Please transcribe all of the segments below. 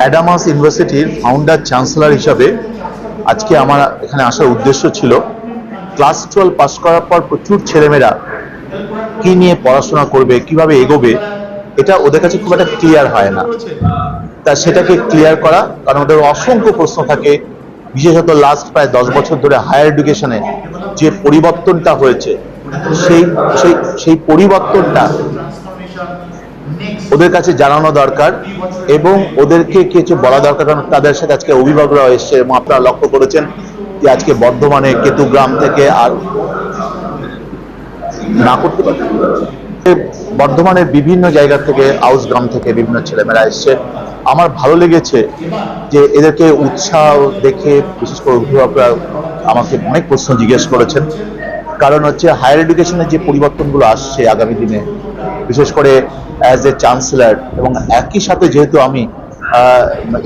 অ্যাডামাস ইউনিভার্সিটির founder chancellor হিসাবে আজকে আমার এখানে আসার উদ্দেশ্য ছিল ক্লাস টুয়েলভ পাস করার পর প্রচুর ছেলেমেয়েরা কি নিয়ে পড়াশোনা করবে, কীভাবে এগোবে, এটা ওদের কাছে খুব একটা ক্লিয়ার হয় না। তা সেটাকে ক্লিয়ার করা, কারণ ওদের অসংখ্য প্রশ্ন থাকে, বিশেষত লাস্ট প্রায় দশ বছর ধরে হায়ার এডুকেশনে যে পরিবর্তনটা হয়েছে, সেই সেই সেই পরিবর্তনটা ওদের কাছে জানানো দরকার এবং ওদেরকে কিছু বলা দরকার, কারণ তাদের সাথে আজকে অভিভাবকরা এসছে এবং আপনারা লক্ষ্য করেছেন যে আজকে বর্ধমানে কেতুগ্রাম থেকে আর না করতে পারে বর্ধমানের বিভিন্ন জায়গা থেকে আউস গ্রাম থেকে বিভিন্ন ছেলেমেয়েরা এসছে। আমার ভালো লেগেছে যে এদেরকে উৎসাহ দেখে, বিশেষ করে অভিভাবকরা আমাকে অনেক প্রশ্ন জিজ্ঞেস করেছেন। কারণ হচ্ছে হায়ার এডুকেশনের যে পরিবর্তনগুলো আসছে আগামী দিনে, বিশেষ করে অ্যাজ এ চ্যান্সেলর এবং একই সাথে যেহেতু আমি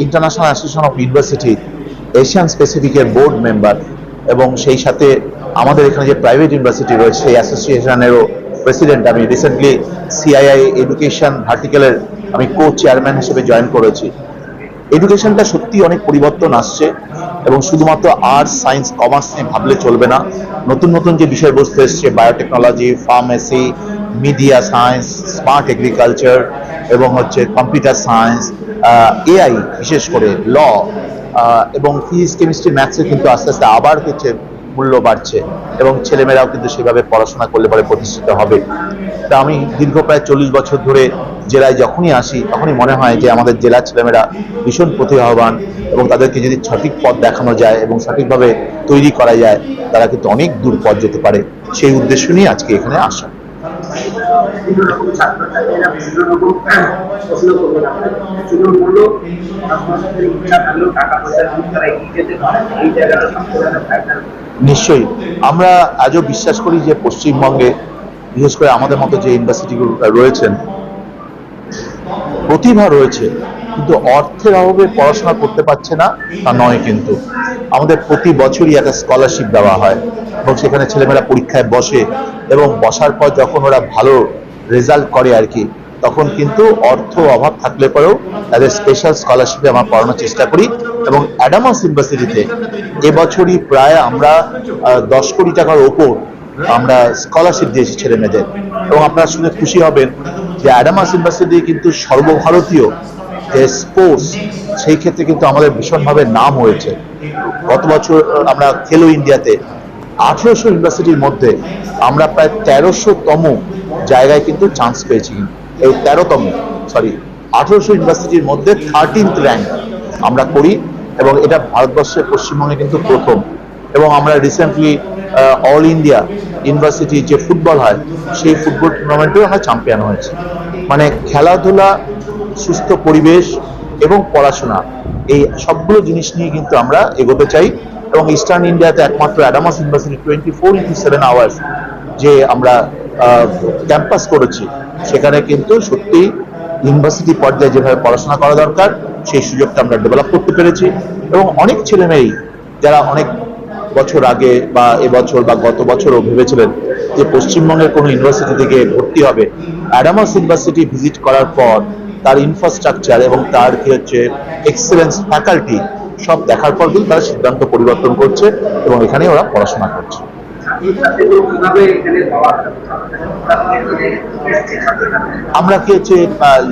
international association of university Asian স্পেসিফিকের board member এবং সেই সাথে আমাদের এখানে যে প্রাইভেট ইউনিভার্সিটি রয়েছে, সেই অ্যাসোসিয়েশনেরও প্রেসিডেন্ট আমি রিসেন্টলি সিআইআই এডুকেশন ভার্টিক্যালের আমি কো চেয়ারম্যান হিসেবে জয়েন করেছি। এডুকেশনটা সত্যি অনেক পরিবর্তন আসছে এবং শুধুমাত্র আর্টস সায়েন্স কমার্স নিয়ে ভাবলে চলবে না। নতুন নতুন যে বিষয়বস্তু এসছে biotechnology pharmacy media science smart agriculture এবং হচ্ছে কম্পিউটার সায়েন্স এআই বিশেষ করে ল এবং ফিজিক্স কেমিস্ট্রি ম্যাথসে কিন্তু আস্তে আস্তে আবার হচ্ছে মূল্য বাড়ছে এবং ছেলেমেয়েরাও কিন্তু সেভাবে পড়াশোনা করলে পরে প্রতিষ্ঠিত হবে। তা আমি দীর্ঘ প্রায় চল্লিশ বছর ধরে জেলায় যখনই আসি, তখনই মনে হয় যে আমাদের জেলার ছেলেমেয়েরা ভীষণ প্রতিভাবান এবং তাদেরকে যদি সঠিক পথ দেখানো যায় এবং সঠিকভাবে তৈরি করা যায়, তারা কিন্তু অনেক দূর পথ যেতে পারে। সেই উদ্দেশ্য নিয়ে আজকে এখানে আসা। নিশ্চয়ই। আমরা আজও বিশ্বাস করি যে পশ্চিমবঙ্গে, বিশেষ করে আমাদের মতো যে ইউনিভার্সিটিগুলো রয়েছেন প্রতিভা রয়েছে, কিন্তু অর্থের অভাবে পড়াশোনা করতে পারছে না, তা নয় কিন্তু। আমাদের প্রতি বছরই একটা স্কলারশিপ দেওয়া হয় এবং সেখানে ছেলেমেয়েরা পরীক্ষায় বসে এবং বসার পর যখন ওরা ভালো রেজাল্ট করে আর কি, তখন কিন্তু অর্থ অভাব থাকলে পরেও তাদের স্পেশাল স্কলারশিপে আমরা পড়ানোর চেষ্টা করি এবং অ্যাডামাস ইউনিভার্সিটিতে এবছরই প্রায় আমরা দশ কোটি টাকার ওপর আমরা স্কলারশিপ দিয়েছি ছেলে মেয়েদের। এবং আপনারা শুনে খুশি হবেন যে অ্যাডামাস ইউনিভার্সিটি কিন্তু সর্বভারতীয় যে স্পোর্টস সেই ক্ষেত্রে কিন্তু আমাদের ভীষণভাবে নাম হয়েছে। গত বছর আমরা খেলো ইন্ডিয়াতে আঠেরোশো ইউনিভার্সিটির মধ্যে আমরা প্রায় তেরোশো তম জায়গায় কিন্তু চান্স পেয়েছি। এই তেরোতম সরি আঠেরোশো ইউনিভার্সিটির মধ্যে থার্টিন্থ র্যাঙ্ক আমরা করি এবং এটা ভারতবর্ষের পশ্চিমবঙ্গে কিন্তু প্রথম। এবং আমরা রিসেন্টলি অল ইন্ডিয়া ইউনিভার্সিটি যে ফুটবল হয়, সেই ফুটবল টুর্নামেন্টেও আমরা চ্যাম্পিয়ন হয়েছি। মানে খেলাধুলা, সুস্থ পরিবেশ এবং পড়াশোনা, এই সবগুলো জিনিস নিয়ে কিন্তু আমরা এগোতে চাই। এবং ইস্টার্ন ইন্ডিয়াতে একমাত্র Adamas university twenty four into seven hours যে আমরা ক্যাম্পাস করেছি, সেখানে কিন্তু সত্যি ইউনিভার্সিটি পর্যায়ে যেভাবে পড়াশোনা করা দরকার, সেই সুযোগটা আমরা ডেভেলপ করতে পেরেছি। এবং অনেক ছেলে মেয়েই যারা অনেক বছর আগে বা এবছর বা গত বছরও ভেবেছিলেন যে পশ্চিমবঙ্গের কোনো ইউনিভার্সিটি থেকে ভর্তি হবে। অ্যাডামাস ইউনিভার্সিটি ভিজিট করার পর তার ইনফ্রাস্ট্রাকচার এবং তার কি হচ্ছে এক্সেলেন্স ফ্যাকাল্টি সব দেখার পর কিন্তু তারা সিদ্ধান্ত পরিবর্তন করছে এবং এখানে ওরা পড়াশোনা করছে। আমরা কি হচ্ছে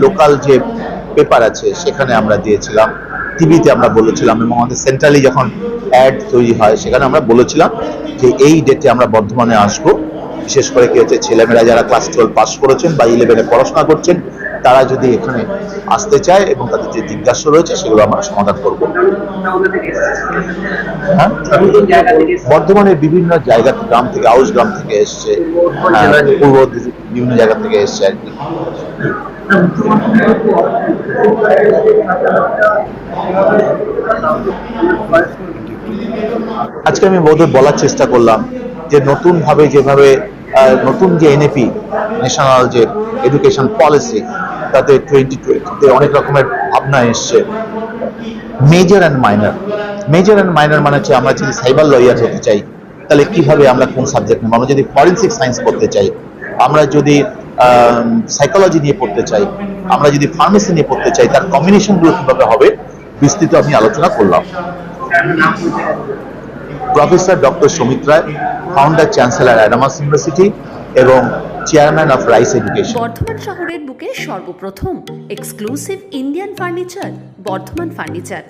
লোকাল যে পেপার আছে সেখানে আমরা দিয়েছিলাম। টিভিতে আমরা বলেছিলাম এবং আমাদের সেন্ট্রালি যখন অ্যাড তৈরি হয়, সেখানে আমরা বলেছিলাম যে এই ডেটে আমরা বর্ধমানে আসব। বিশেষ করে কি হচ্ছে, ছেলেমেয়েরা যারা ক্লাস টুয়েলভ পাস করেছেন বা ইলেভেনে পড়াশোনা করছেন তারা যদি এখানে আসতে চায় এবং তাদের যে জিজ্ঞাসা রয়েছে, সেগুলো আমরা সমাধান করব। হ্যাঁ? বর্ধমানের বিভিন্ন জায়গা গ্রাম থেকে আউস গ্রাম থেকে এসছে পূর্ব বিভিন্ন জায়গা থেকে এসছে আর কি। আজকে আমি বোধহয় বলার চেষ্টা করলাম যে নতুন ভাবে যেভাবে নতুন যে এনএপি ন্যাশনাল যে এডুকেশন পলিসি তাতে টোয়েন্টি টোয়েন্টিতে অনেক রকমের ভাবনা এসছে। Major and minor major and minor মানে হচ্ছে আমরা যদি সাইবার লয়ার হতে চাই, তাহলে কীভাবে আমরা কোন সাবজেক্ট নেব? আমরা যদি ফরেন্সিক সায়েন্স করতে চাই, আমরা যদি সাইকোলজি নিয়ে পড়তে চাই, আমরা যদি ফার্মেসি নিয়ে পড়তে চাই, তার কম্বিনেশনগুলো কীভাবে হবে, বিস্তৃত আমি আলোচনা করলাম। Professor doctor Samit founder chancellor Adamas university এবং chairman of Rice education Bardhaman শহরের বুকে সর্বপ্রথম exclusive Indian furniture Bardhaman furniture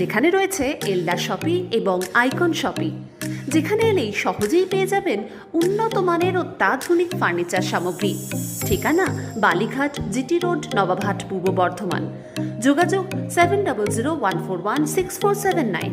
যেখানে রয়েছে এল্ডা শপি এবং আইকন শপি যেখানে এলেই সহজেই পেয়ে যাবেন উন্নত মানের অত্যাধুনিক ফার্নিচার সামগ্রী। ঠিকানা বালিঘাট জিটি রোড, নবাবহাট, পূর্ব বর্ধমান। যোগাযোগ seven double zero one four one six four seven nine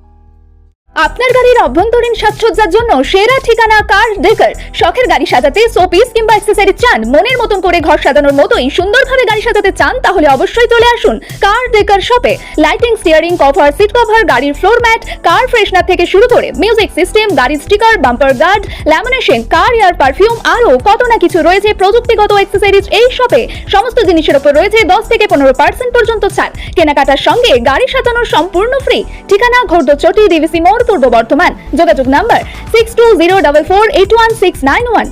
আপনার গাড়ির অভ্যন্তরীণ সাজসজ্জার জন্য সেরা ঠিকানা কার ডেকার? শখের গাড়ি সাজাতে শোপিস কিংবা অ্যাক্সেসরি চান? মনের মতন করে ঘর সাজানোর মতোই সুন্দরভাবে গাড়ি সাজাতে চান, তাহলে অবশ্যই চলে আসুন কার ডেকার শপে lighting steering cover seat cover গাড়ির ফ্লোর ম্যাট কার ফ্রেশনার থেকে শুরু করে মিউজিক সিস্টেম গাড়ির sticker bumper guard lamination car air perfume আরও কত না কিছু রয়েছে প্রযুক্তিগত অ্যাক্সেসরিজ এই শপে সমস্ত জিনিসের উপর রয়েছে দশ থেকে পনেরো পার্সেন্ট পর্যন্ত ছাড়। কেনাকাটার সঙ্গে গাড়ি সাজানোর সম্পূর্ণ ফ্রি ঠিকানা ঘোরদচটি ডিভিসি মোড় পূর্ব বর্ধমান। যোগাযোগ number six two zero double four eight one six nine one